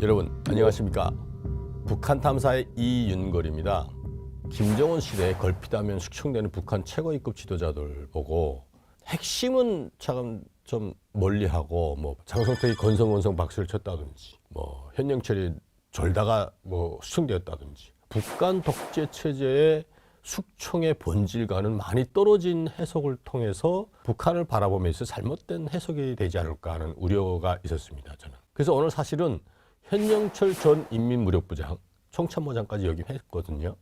여러분 안녕하십니까 북한 탐사의 이윤걸입니다 김정은 시대에 걸핏하면 숙청되는 북한 최고위급 지도자들 보고 핵심은 참 좀 멀리하고 뭐 장성택이 건성건성 박수를 쳤다든지 뭐 현영철이 졸다가 뭐 숙청되었다든지 북한 독재 체제의 숙청의 본질과는 많이 떨어진 해석을 통해서 북한을 바라보면서 잘못된 해석이 되지 않을까 하는 우려가 있었습니다. 저는. 그래서 오늘 사실은 현영철 전 인민무력부장, 총참모장까지 역임했거든요.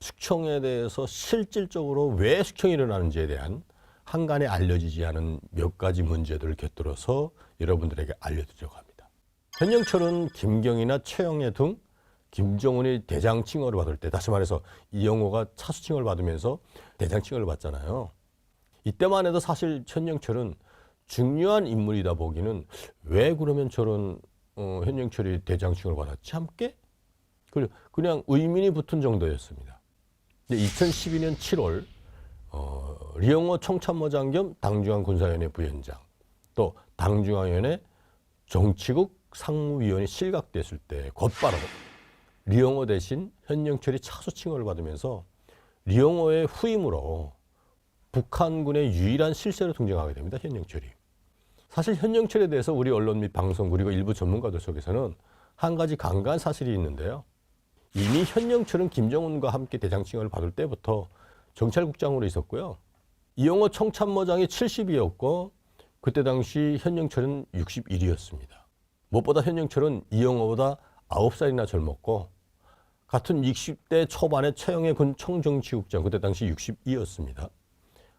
숙청에 대해서 실질적으로 왜 숙청이 일어나는지에 대한 한간에 알려지지 않은 몇 가지 문제들을 곁들여서 여러분들에게 알려드리려고 합니다. 현영철은 김경이나 최영애 등 김정은이 대장 칭호를 받을 때 다시 말해서 이영호가 차수 칭호를 받으면서 대장 칭호를 받잖아요. 이때만 해도 사실 현영철은 중요한 인물이다 보기는 왜 그러면 저런 어, 현영철이 대장 칭호를 받았지 함께 그냥 그냥 의민이 붙은 정도였습니다. 근데 2012년 7월 어, 리영호 총참모장 겸 당중앙 군사위원회 부위원장 또 당중앙위원회 정치국 상무위원이 실각됐을 때 곧바로 리영호 대신 현영철이 차수 칭호를 받으면서 리영호의 후임으로 북한군의 유일한 실세로 등장하게 됩니다. 현영철이. 사실 현영철에 대해서 우리 언론 및 방송 그리고 일부 전문가들 속에서는 한 가지 강간 사실이 있는데요. 이미 현영철은 김정은과 함께 대장칭을 받을 때부터 정찰국장으로 있었고요. 이영호 총참모장이 70이었고 그때 당시 현영철은 61이었습니다. 무엇보다 현영철은 이영호보다 9살이나 젊었고 같은 60대 초반의 최영애 군 총정치국장 그때 당시 62였습니다.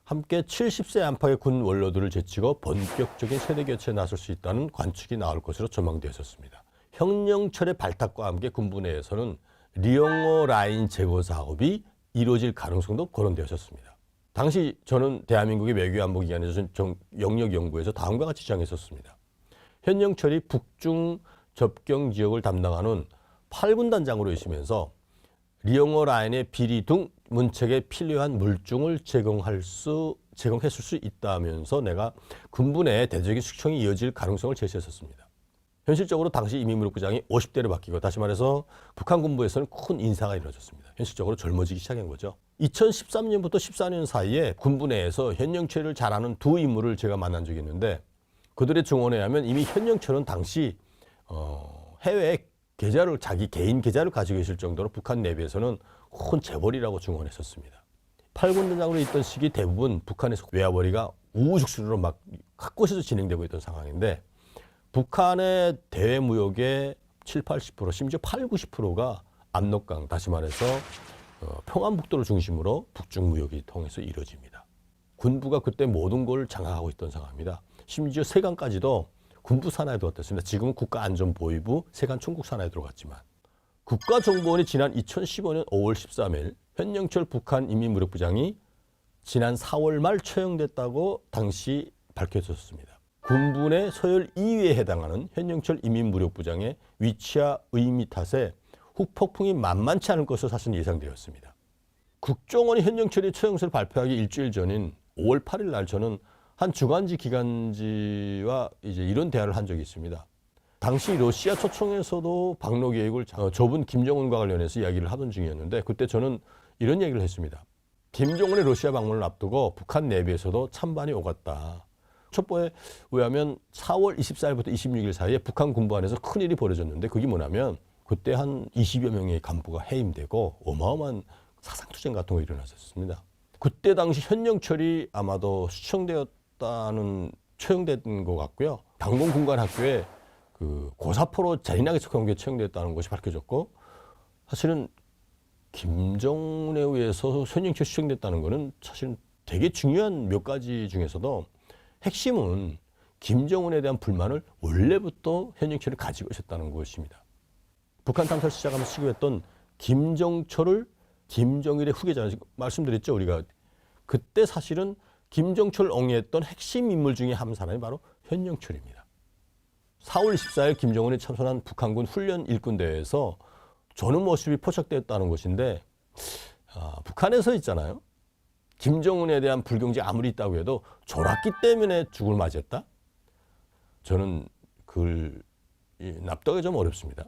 함께 70세 안팎의 군 원로들을 제치고 본격적인 세대 교체에 나설 수 있다는 관측이 나올 것으로 전망되었습니다. 현영철의 발탁과 함께 군부 내에서는 리영호 라인 제거 사업이 이루어질 가능성도 거론되었습니다. 당시 저는 대한민국의 외교 안보 기관에서 정- 영역 연구에서 다음과 같이 주장했었습니다. 현영철이 북중 접경 지역을 담당하는 8군 단장으로 있으면서 리영호 라인의 비리 등 문책에 필요한 물증을 제공할 수 제공했을 수 있다면서 내가 군부 내에 대적인 숙청이 이어질 가능성을 제시했었습니다. 현실적으로 당시 이민무력 부장이 50대로 바뀌고 다시 말해서 북한 군부에서는 큰 인사가 이루어졌습니다. 현실적으로 젊어지기 시작한 거죠. 2013년부터 14년 사이에 군부 내에서 현영철을 잘 아는 두 인물을 제가 만난 적이 있는데 그들의 증언에 의하면 이미 현영철은 당시 어, 해외에 계좌를 자기 개인 계좌를 가지고 있을 정도로 북한 내부에서는 큰 재벌이라고 증언했었습니다. 8군 단장으로 있던 시기 대부분 북한에서 외화벌이가 우후죽순으로 막 각곳에서 진행되고 있던 상황인데 북한의 대외 무역의 7, 80% 심지어 8, 90%가 압록강 다시 말해서 어, 평안북도를 중심으로 북중 무역이 통해서 이루어집니다. 군부가 그때 모든 걸 장악하고 있던 상황입니다. 심지어 세관까지도 군부 산하에 들어갔습니다. 지금은 국가안전보위부 세관 총국 산하에 들어갔지만 국가정보원이 지난 2015년 5월 13일 현영철 북한 인민무력부장이 지난 4월 말 처형됐다고 당시 밝혀졌습니다. 군부 내 서열 2위에 해당하는 현영철 인민무력부장의 위치와 의미 탓에 후폭풍이 만만치 않을 것으로 사실 예상되었습니다. 국정원이 현영철이 처형서를 발표하기 일주일 전인 5월 8일 날 저는 한 주간지 기간지와 이제 이런 대화를 한 적이 있습니다. 당시 러시아 초청에서도 방로 계획을 어, 좁은 김정은과 관련해서 이야기를 하던 중이었는데 그때 저는 이런 얘기를 했습니다. 김정은의 러시아 방문을 앞두고 북한 내부에서도 찬반이 오갔다. 첩보에 의하면 4월 24일부터 26일 사이에 북한 군부 안에서 큰 일이 벌어졌는데 그게 뭐냐면 그때 한 20여 명의 간부가 해임되고 어마어마한 사상투쟁 같은 거 일어났었습니다. 그때 당시 현영철이 아마도 수청되었 다는 처형된 것 같고요. 당군 군관학교에 그 고사포로 잔인하게 게 처형됐다는 것이 밝혀졌고 사실은 김정은에 의해서 현영철 수청됐다는 것은 사실 되게 중요한 몇 가지 중에서도 핵심은 김정은에 대한 불만을 원래부터 현영철이 가지고 있었다는 것입니다. 북한 탐사를 시작하면서 시도했던 김정철을 김정일의 후계자 말씀드렸죠 우리가 그때 사실은 김정철 옹이했던 핵심 인물 중에 한 사람이 바로 현영철입니다. 4월 24일 김정은이 참선한 북한군 훈련 일꾼대회에서 저는 모습이 포착되었다는 것인데 아, 북한에서 있잖아요. 김정은에 대한 불경지 아무리 있다고 해도 졸았기 때문에 죽을 맞았다. 저는 그걸 이, 납득이 좀 어렵습니다.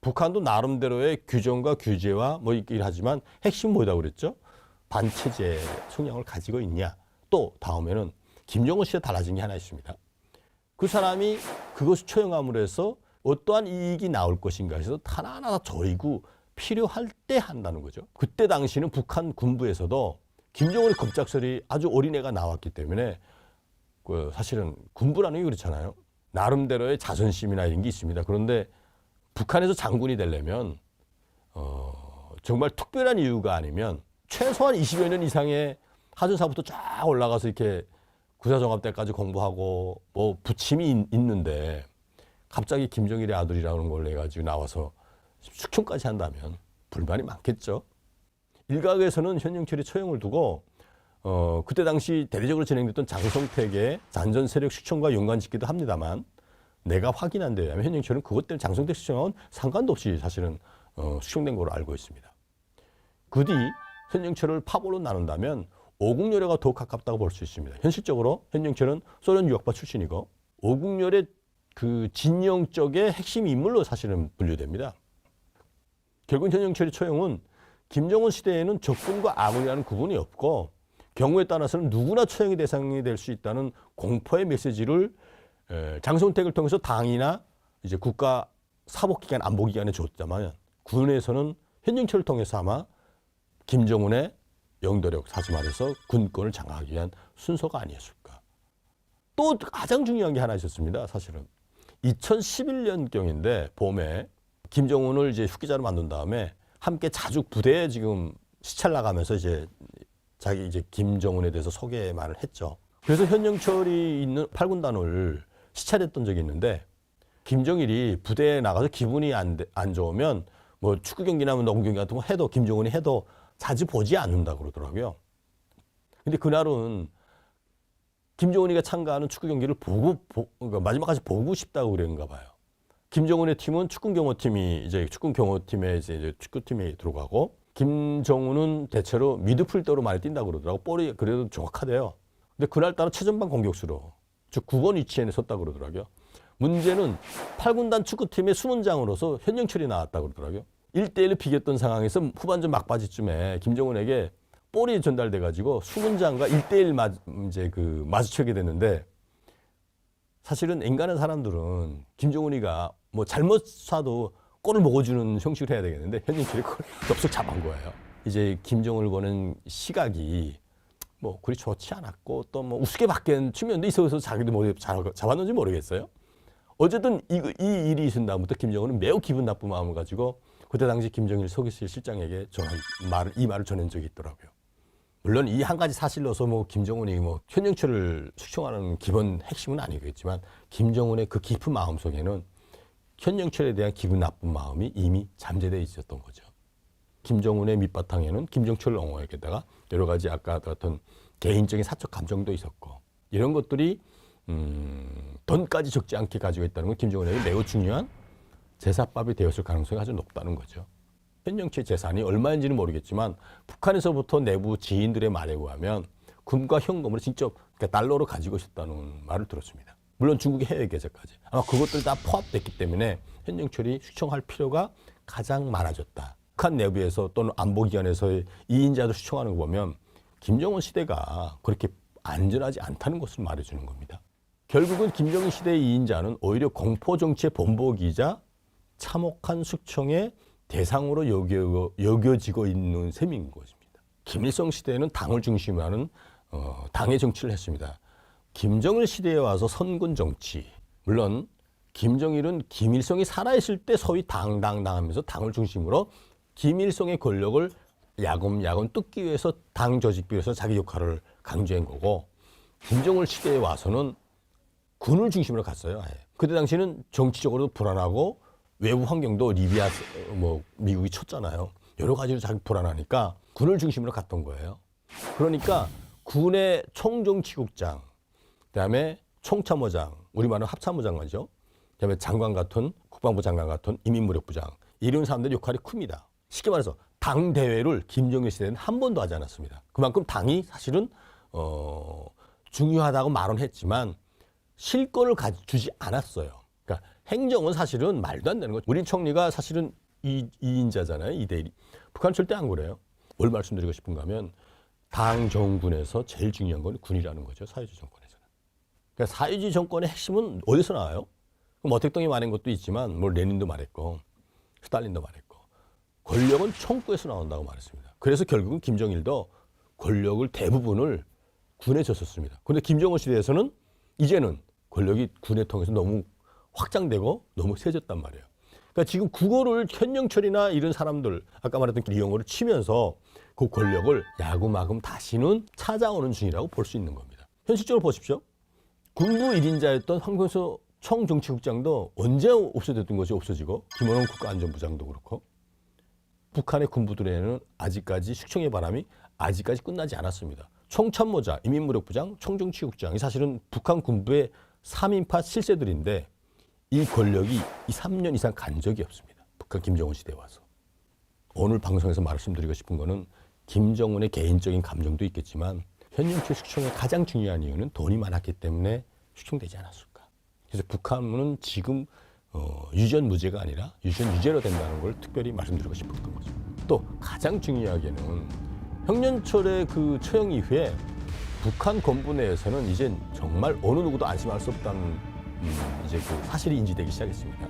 북한도 나름대로의 규정과 규제와 뭐 있긴 하지만 핵심 뭐다 그랬죠? 반체제 성향을 가지고 있냐? 또 다음에는 김정은 씨가 달라진 게 하나 있습니다. 그 사람이 그것을 처형함으로 해서 어떠한 이익이 나올 것인가 해서 하나하나 저이고 필요할 때 한다는 거죠. 그때 당시는 북한 군부에서도 김정은의 겁작설이 아주 어린애가 나왔기 때문에 그 사실은 군부라는 게 그렇잖아요. 나름대로의 자존심이나 이런 게 있습니다. 그런데 북한에서 장군이 되려면 어, 정말 특별한 이유가 아니면 최소한 20여 년 이상의 하준사부터 쫙 올라가서 이렇게 구사종합 때까지 공부하고 뭐 부침이 있- 있는데 갑자기 김정일의 아들이라는 걸 해가지고 나와서 숙청까지 한다면 불만이 많겠죠. 일각에서는 현영철이 처형을 두고 어, 그때 당시 대대적으로 진행됐던 장성택의 잔전 세력 수청과 연관 짓기도 합니다만 내가 확인한 데 의하면 현영철은 그것 때문에 장성택 수청하고는 상관도 없이 사실은 어, 수청된 걸로 알고 있습니다. 그 뒤 현영철을 파벌로 나눈다면 오국열애가 더 가깝다고 볼 수 있습니다. 현실적으로 현영철은 소련 유학파 출신이고 오국열의 그 진영 쪽의 핵심 인물로 사실은 분류됩니다. 결국 현영철의 처형은 김정은 시대에는 적군과 아군이라는 구분이 없고 경우에 따라서는 누구나 처형의 대상이 될 수 있다는 공포의 메시지를 에, 장성택을 통해서 당이나 이제 국가 사법기관 안보기관에 줬다면 군에서는 현영철을 통해서 아마 김정은의 영도력 다시 말해서 군권을 장악하기 위한 순서가 아니었을까. 또 가장 중요한 게 하나 있었습니다. 사실은 2011년경인데 봄에 김정은을 이제 후기자로 만든 다음에 함께 자주 부대에 지금 시찰 나가면서 이제 자기 이제 김정은에 대해서 소개만을 했죠. 그래서 현영철이 있는 8군단을 시찰했던 적이 있는데 김정일이 부대에 나가서 기분이 안, 돼- 안 좋으면 뭐 축구 경기나 뭐 농구 경기 같은 거 해도 김정은이 해도 자주 보지 않는다 그러더라고요. 근데 그날은 김정은이가 참가하는 축구 경기를 보고 보, 그러니까 마지막까지 보고 싶다고 그랬는가 봐요. 김정은의 팀은 축구 경호팀이 이제 축구 경호팀에 이제 축구팀에 들어가고 김정은은 대체로 미드필더로 많이 뛴다고 그러더라고. 볼이 그래도 정확하대요. 근데 그날따라 최전방 공격수로 즉 9번 위치에 섰다고 그러더라고요. 문제는 8군단 축구팀의 수문장으로서 현영철이 나왔다고 그러더라고요. 1대1을 비겼던 상황에서 후반전 막바지쯤에 김정은에게 볼이 전달돼 가지고 수문장과 1대1 마, 이제 그 마주치게 됐는데 사실은 인간의 사람들은 김정은이가 뭐 잘못 쏴도 골을 먹어주는 형식으로 해야 되겠는데 현진철이 그걸 엽석 잡은 거예요. 이제 김정은을 보는 시각이 뭐 그리 좋지 않았고 또 뭐 우습게밖에 측면도 있어서 자기도 뭐 잡- 잡았는지 모르겠어요. 어쨌든 이, 이 일이 있은 다음부터 김정은은 매우 기분 나쁜 마음을 가지고 그때 당시 김정일 서기실 실장에게 전한 말을 이 말을 전한 적이 있더라고요. 물론 이 한 가지 사실로서 뭐 김정은이 뭐 현영철을 숙청하는 기본 핵심은 아니겠지만 김정은의 그 깊은 마음 속에는 현영철에 대한 기분 나쁜 마음이 이미 잠재되어 있었던 거죠. 김정은의 밑바탕에는 김정철을 옹호하겠다가 여러 가지 아까 같은 개인적인 사적 감정도 있었고 이런 것들이 음, 돈까지 적지 않게 가지고 있다는 건 김정은에게 매우 중요한 제사밥이 되었을 가능성이 아주 높다는 거죠. 현영철 재산이 얼마인지는 모르겠지만 북한에서부터 내부 지인들의 말에 의하면 금과 현금을 직접 그러니까 달러로 가지고 있었다는 말을 들었습니다. 물론 중국의 해외 계좌까지 아마 그것들 다 포함됐기 때문에 현영철이 수청할 필요가 가장 많아졌다. 북한 내부에서 또는 안보기관에서의 이인자들 수청하는 거 보면 김정은 시대가 그렇게 안전하지 않다는 것을 말해주는 겁니다. 결국은 김정은 시대의 이인자는 오히려 공포 정치의 본보기이자 참혹한 숙청의 대상으로 여겨, 여겨지고 있는 셈인 것입니다. 김일성 시대에는 당을 중심으로 하는 어, 당의 정치를 했습니다. 김정일 시대에 와서 선군 정치. 물론 김정일은 김일성이 살아있을 때 소위 당당당 하면서 당을 중심으로 김일성의 권력을 야금야금 뜯기 위해서 당 조직비 위해서 자기 역할을 강조한 거고 김정일 시대에 와서는 군을 중심으로 갔어요. 아예. 그때 당시는 정치적으로도 불안하고 외부 환경도 리비아 뭐 미국이 쳤잖아요. 여러 가지로 자기 불안하니까 군을 중심으로 갔던 거예요. 그러니까 군의 총정치국장, 그다음에 총참모장, 우리말은 합참모장관이죠. 그다음에 장관 같은 국방부 장관 같은 이민무력부장 이런 사람들의 역할이 큽니다. 쉽게 말해서 당 대회를 김정일 시대는 한 번도 하지 않았습니다. 그만큼 당이 사실은 어 중요하다고 말은 했지만 실권을 가지 주지 않았어요. 그러니까 행정은 사실은 말도 안 되는 거죠. 우리 총리가 사실은 이, 이인자잖아요. 이대리. 북한 절대 안 그래요. 뭘 말씀드리고 싶은가 하면 당 정군에서 제일 중요한 건 군이라는 거죠. 사회주의 정권에서는. 그러니까 사회주의 정권의 핵심은 어디서 나와요? 그럼 어택동이 말한 것도 있지만 뭐 레닌도 말했고 스탈린도 말했고 권력은 총구에서 나온다고 말했습니다. 그래서 결국은 김정일도 권력을 대부분을 군에 줬었습니다. 그런데 김정은 시대에서는 이제는 권력이 군에 통해서 너무 확장되고 너무 세졌단 말이에요. 그러니까 지금 그거를 현영철이나 이런 사람들 아까 말했던 이영호를 치면서 그 권력을 야구마금 다시는 찾아오는 중이라고 볼 수 있는 겁니다. 현실적으로 보십시오. 군부 1인자였던 황교수 총정치국장도 언제 없어졌던 것이 없어지고 김원홍 국가안전부장도 그렇고 북한의 군부들에는 아직까지 숙청의 바람이 아직까지 끝나지 않았습니다. 총참모자, 인민무력부장, 총정치국장이 사실은 북한 군부의 3인파 7세들인데 이 권력이 이 3년 이상 간 적이 없습니다. 북한 김정은 시대에 와서. 오늘 방송에서 말씀드리고 싶은 거는 김정은의 개인적인 감정도 있겠지만 현영철 숙청의 가장 중요한 이유는 돈이 많았기 때문에 숙청되지 않았을까. 그래서 북한은 지금 어, 유전 무죄가 아니라 유전 유죄로 된다는 걸 특별히 말씀드리고 싶었던 거죠. 또 가장 중요하게는 형년철의 그 처형 이후에 북한 건부 내에서는 이제 정말 어느 누구도 안심할 수 없다는 음, 이제 그 사실이 인지되기 시작했습니다.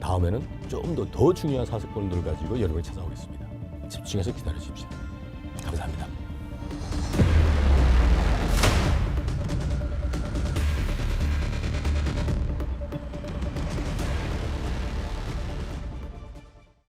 다음에는 좀 더 더 중요한 사건들 가지고 여러분을 찾아오겠습니다. 집중해서 기다려 주십시오. 감사합니다.